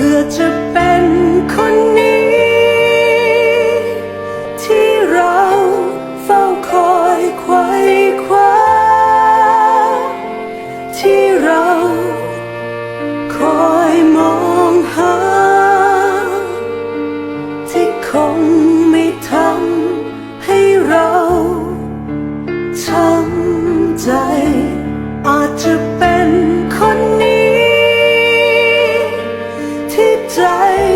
พื่อจะเป็นคนนี้ ที่เราเฝ้าคอยไขว้คว้าที่เราคอยมองหา ที่คงไม่ทำ 在